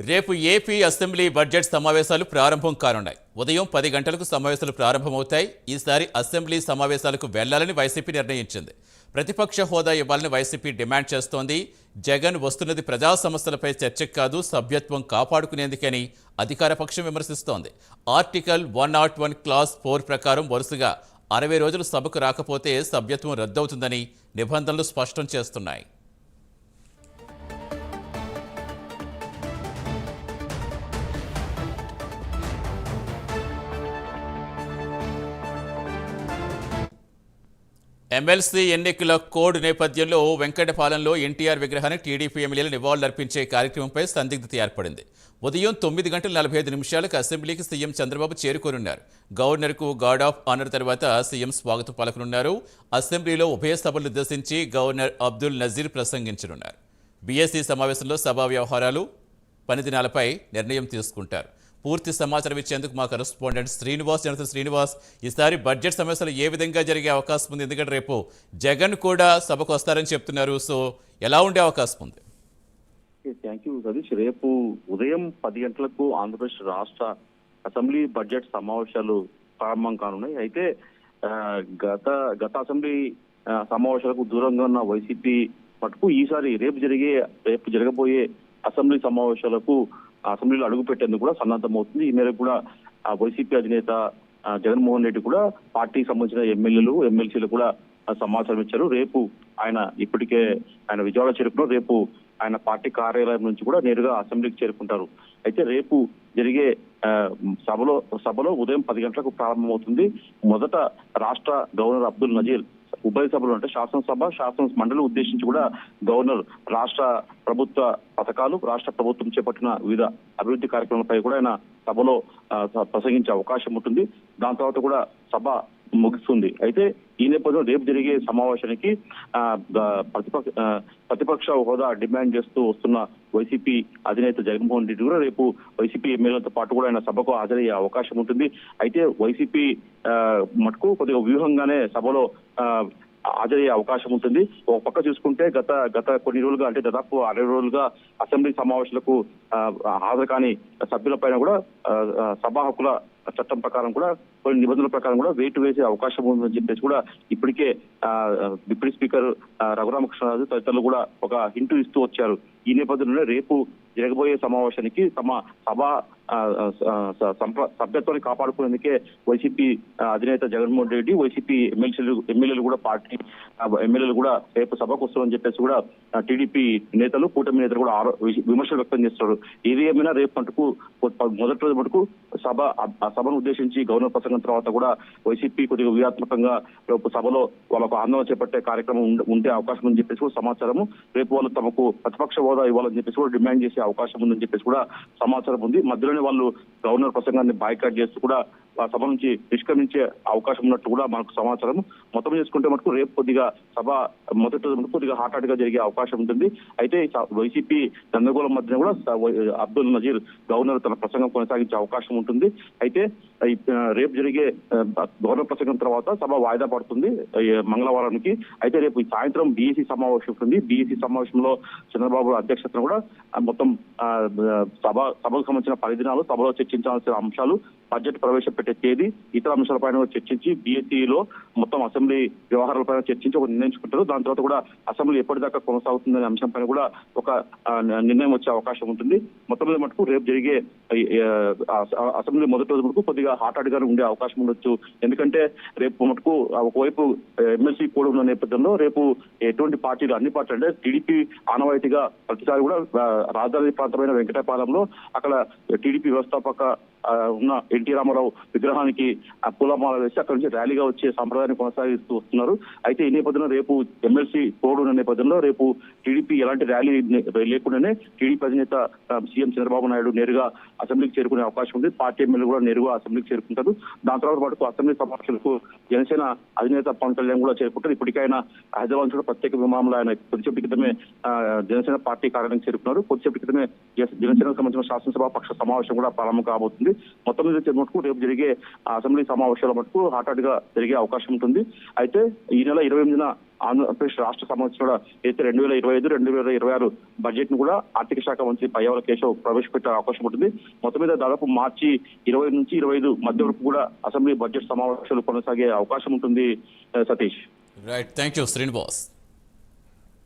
రేపు AP assembly budget సమావేశాలు ప్రారంభం కానున్నాయి. ఉదయం పది గంటలకు సమావేశాలు ప్రారంభమవుతాయి. ఈసారి అసెంబ్లీ సమావేశాలకు వెళ్ళాలని వైసీపీ నిర్ణయించింది. ప్రతిపక్ష హోదా ఇవ్వాలని వైసీపీ డిమాండ్ చేస్తోంది. జగన్ వస్తున్నది ప్రజా సమస్యలపై చర్చకు కాదు సభ్యత్వం కాపాడుకునేందుకని అధికార పక్షం విమర్శిస్తోంది. Article one not one clause four ప్రకారం వరుసగా అరవై రోజులు సభకు రాకపోతే సభ్యత్వం రద్దవుతుందని నిబంధనలు స్పష్టం చేస్తున్నాయి. ఎమ్మెల్సీ ఎన్నికల కోడ్ నేపథ్యంలో వెంకటపాలెంలో ఎన్టీఆర్ విగ్రహానికి టీడీపీ ఎమ్మెల్యేలు నివాళులర్పించే కార్యక్రమంపై సందిగ్ధత ఏర్పడింది. ఉదయం తొమ్మిది గంటల నలభై ఐదు నిమిషాలకు అసెంబ్లీకి సీఎం చంద్రబాబు చేరుకోనున్నారు. గవర్నర్కు గార్డ్ ఆఫ్ ఆనర్ తర్వాత సీఎం స్వాగతం పలకనున్నారు. అసెంబ్లీలో ఉభయ సభలు ఉద్దేశించి గవర్నర్ అబ్దుల్ నజీర్ ప్రసంగించనున్నారు. బీఎస్సీ సమావేశంలో సభా వ్యవహారాలు పనిదినాలపై నిర్ణయం తీసుకుంటారు. పూర్తి సమాచారం ఇచ్చేందుకు మా కరెస్పాండెంట్ శ్రీనివాస్ జనత శ్రీనివాస్ ఈసారి బడ్జెట్ సమస్యలు ఏ విధంగా జరిగే అవకాశం ఉంది? ఎందుకంటే రేపు జగన్ కూడా సభకు వస్తారని చెప్తున్నారు. సో ఎలా ఉండే అవకాశం ఉంది? Thank you Satish. రేపు ఉదయం పది గంటలకు ఆంధ్రప్రదేశ్ రాష్ట్ర అసెంబ్లీ బడ్జెట్ సమావేశాలు ప్రారంభం కానున్నాయి. అయితే గత గత అసెంబ్లీ సమావేశాలకు దూరంగా ఉన్న వైసీపీ మటుకు ఈసారి రేపు జరిగే రేపు జరగబోయే అసెంబ్లీ సమావేశాలకు అసెంబ్లీలో అడుగు పెట్టేందుకు కూడా సన్నద్ధమవుతుంది ఈ మేరకు కూడా వైసీపీ అధినేత జగన్మోహన్ రెడ్డి కూడా పార్టీకి సంబంధించిన ఎమ్మెల్యేలు ఎమ్మెల్సీలు కూడా సమాచారం ఇచ్చారు. రేపు ఆయన ఇప్పటికే ఆయన విజయవాడ చేరుకున్నారు. రేపు ఆయన పార్టీ కార్యాలయం నుంచి కూడా నేరుగా అసెంబ్లీకి చేరుకుంటారు. అయితే రేపు జరిగే సభలో సభలో ఉదయం పది గంటలకు ప్రారంభమవుతుంది. మొదట రాష్ట్ర గవర్నర్ అబ్దుల్ నజీర్ ఉభయ సభలు అంటే శాసనసభ శాసన మండలి ఉద్దేశించి కూడా గవర్నర్ రాష్ట్ర ప్రభుత్వ పథకాలు రాష్ట్ర ప్రభుత్వం చేపట్టిన వివిధ అభివృద్ధి కార్యక్రమాలపై కూడా ఆయన సభలో ప్రసంగించే అవకాశం ఉంటుంది. దాని తర్వాత కూడా సభ ముగుస్తుంది. అయితే ఈ నేపథ్యంలో రేపు జరిగే సమావేశానికి ఆ, ప్రతిపక్ష ఆ, ప్రతిపక్ష హోదా డిమాండ్ చేస్తూ వస్తున్న వైసీపీ అధినేత జగన్మోహన్ రెడ్డి కూడా రేపు వైసీపీ ఎమ్మెల్యేలతో పాటు కూడా ఆయన సభకు హాజరయ్యే అవకాశం ఉంటుంది. అయితే వైసీపీ ఆ, మటుకు కొద్దిగా వ్యూహంగానే సభలో ఆ, హాజరయ్యే అవకాశం ఉంటుంది. ఒక పక్క చూసుకుంటే గత గత కొన్ని రోజులుగా అంటే దాదాపు అరవై రోజులుగా అసెంబ్లీ సమావేశాలకు హాజరు కాని సభ్యులపైన కూడా సభా హక్కుల చట్టం ప్రకారం కూడా కొన్ని నిబంధనల ప్రకారం కూడా వేటు వేసే అవకాశం ఉందని చెప్పేసి కూడా ఇప్పటికే ఆ, డిప్యూటీ స్పీకర్ రఘురామకృష్ణరాజు తదితరులు కూడా ఒక హింటు ఇస్తూ వచ్చారు. ఈ నేపథ్యంలో రేపు జరగబోయే సమావేశానికి తమ సభ సభ్యత్వాన్ని కాపాడుకునేందుకే వైసీపీ అధినేత జగన్మోహన్ రెడ్డి వైసీపీ ఎమ్మెల్సీలు ఎమ్మెల్యేలు కూడా పార్టీ ఎమ్మెల్యేలు కూడా రేపు సభకు వస్తారని చెప్పేసి కూడా టీడీపీ నేతలు కూటమి నేతలు కూడా ఆరో- విమర్శలు వ్యక్తం చేస్తారు ఏది ఏమైనా రేపు మటుకు మొదటి రోజు మటుకు సభ సభను ఉద్దేశించి గవర్నర్ ప్రసంగం తర్వాత కూడా వైసీపీ కొద్దిగా వ్యూహాత్మకంగా రేపు సభలో వాళ్ళకు ఆందోళన చేపట్టే కార్యక్రమం ఉండే అవకాశం ఉందని చెప్పేసి కూడా సమాచారము. రేపు వాళ్ళు తమకు ప్రతిపక్ష హోదా ఇవ్వాలని చెప్పేసి కూడా డిమాండ్ చేసే అవకాశం ఉందని చెప్పేసి కూడా సమాచారం ఉంది. మధ్యలోనే వాళ్ళు గవర్నర్ ప్రసంగాన్ని బాయ్కాట్ చేస్తూ కూడా సభ నుంచి నిష్క్రమించే అవకాశం ఉన్నట్టు కూడా మనకు సమాచారం. మొత్తం చేసుకుంటే మటుకు రేపు కొద్దిగా సభ మొదటి రోజు కొద్దిగా హాట్గా జరిగే అవకాశం ఉంటుంది. అయితే స- వైసీపీ గందరగోళం మధ్యన కూడా అబ్దుల్ నజీర్ గవర్నర్ తన ప్రసంగం కొనసాగించే అవకాశం ఉంటుంది. అయితే రేపు జరిగే గవర్నర్ ప్రసంగం తర్వాత సభ వాయిదా పడుతుంది మంగళవారానికి. అయితే రేపు ఈ సాయంత్రం బీఎసీ సమావేశం ఉంటుంది. బీఎసీ సమావేశంలో చంద్రబాబు అధ్యక్షతన కూడా మొత్తం సభ సభకు సంబంధించిన పరిధినాలు సభలో చర్చించాల్సిన అంశాలు బడ్జెట్ ప్రవేశపెట్టే తేదీ ఇతర అంశాలపైన చర్చించి బీఎస్సీలో మొత్తం అసెంబ్లీ వ్యవహారాలపైన చర్చించి ఒక నిర్ణయించుకుంటారు దాని తర్వాత కూడా అసెంబ్లీ ఎప్పటిదాకా కొనసాగుతుందనే అంశంపైన కూడా ఒక నిర్ణయం వచ్చే అవకాశం ఉంటుంది. మొత్తం మీద మటుకు రేపు జరిగే అసెంబ్లీ మొదటి రోజు మటుకు కొద్దిగా హాటాడిగానే ఉండే అవకాశం ఉండొచ్చు. ఎందుకంటే రేపు మటుకు ఒకవైపు ఎమ్మెల్సీ కూడా ఉన్న నేపథ్యంలో రేపు ఎటువంటి పార్టీలు అన్ని పార్టీలు అంటే టీడీపీ ఆనవాయితీగా ప్రతిసారి కూడా రాజధాని ప్రాంతమైన వెంకటపాలెంలో అక్కడ టీడీపీ వ్యవస్థాపక ఉన్న ఎన్టీ రామారావు విగ్రహానికి పూలమాల వేసి అక్కడి నుంచి ర్యాలీగా వచ్చే సంప్రదాయాన్ని కొనసాగిస్తూ వస్తున్నారు. అయితే ఈ నేపథ్యంలో రేపు ఎమ్మెల్సీ తోడు నేపథ్యంలో రేపు టీడీపీ ఎలాంటి ర్యాలీ లేకుండానే టీడీపీ అధినేత సీఎం చంద్రబాబు నాయుడు నేరుగా అసెంబ్లీకి చేరుకునే అవకాశం ఉంది. పార్టీ ఎమ్మెల్యే కూడా నేరుగా అసెంబ్లీకి చేరుకుంటారు. దాని తర్వాత పాటు అసెంబ్లీ సమావేశాలకు జనసేన అధినేత పవన్ కళ్యాణ్ కూడా చేరుకుంటారు. ఇప్పటికైనా హైదరాబాద్ కూడా ప్రత్యేక విమానంలో ఆయన కొద్దిసేపటి క్రితమే జనసేన పార్టీ కార్యాలయం చేరుకున్నారు. కొద్దిసేపటి క్రితమే జనసేనకు సంబంధించిన శాసనసభ పక్ష సమావేశం కూడా ప్రారంభం కాబోతుంది. మొత్తం మీద మటుకు రేపు జరిగే అసెంబ్లీ సమావేశాల మటుకు హాట్గా జరిగే అవకాశం ఉంటుంది. అయితే ఈ నెల ఇరవై ఎనిమిదిన ఆంధ్రప్రదేశ్ రాష్ట్ర సమావేశం కూడా అయితే రెండు వేల ఇరవై ఐదు రెండు వేల ఇరవై ఆరు బడ్జెట్ను కూడా ఆర్థిక శాఖ మంత్రి పయ్యావల కేశవ్ ప్రవేశపెట్టే అవకాశం ఉంటుంది. మొత్తం మీద దాదాపు మార్చి ఇరవై నుంచి ఇరవై ఐదు మధ్య వరకు కూడా అసెంబ్లీ బడ్జెట్ సమావేశాలు కొనసాగే అవకాశం ఉంటుంది Satish. Right thank you Srinivas